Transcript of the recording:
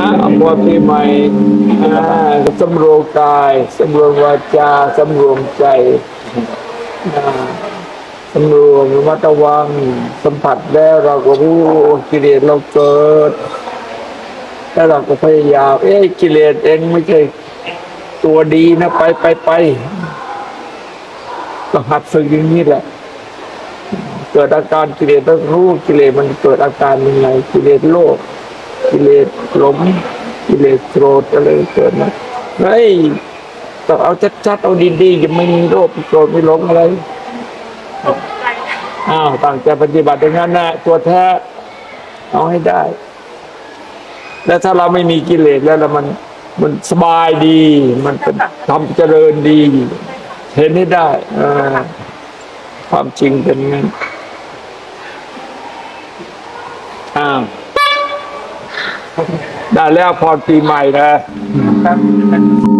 อะอภวรปีใหม่อ่าสำรวมกายสำรวมวาจาสำรวมใจอ่าสำรวมระมัดระวังสัมผัสแล้วเราก็รู้กิเลสเราเกิดแล้วเราก็พยายามเอ้ยกิเลสเองไม่ใช่ตัวดีนะไปไปไปต้องหัดฝึกอย่างนี้แหละ เกิดอาการกิเลสต้องรู้กิเลสมันเกิดอาการยังไงกิเลสโลภกิเลสหลงกิเลสโกรธอะไรเกิดนะเฮ้ยต้องเอาชัดๆเอาดีๆอย่าไม่มีโลภโกรธไม่หลงอะไรอ้าวตั้งใจปฏิบัติอย่างนั้นนะตัวแท้เอาให้ได้ แล้วถ้าเราไม่มีกิเลสแล้วมัน มันสบายดี มันเป็นทำเจริญดี เห็นให้ได้อความจริงเป็นงั้น อ้าวได้แล้วพรปีใหม่นะครับ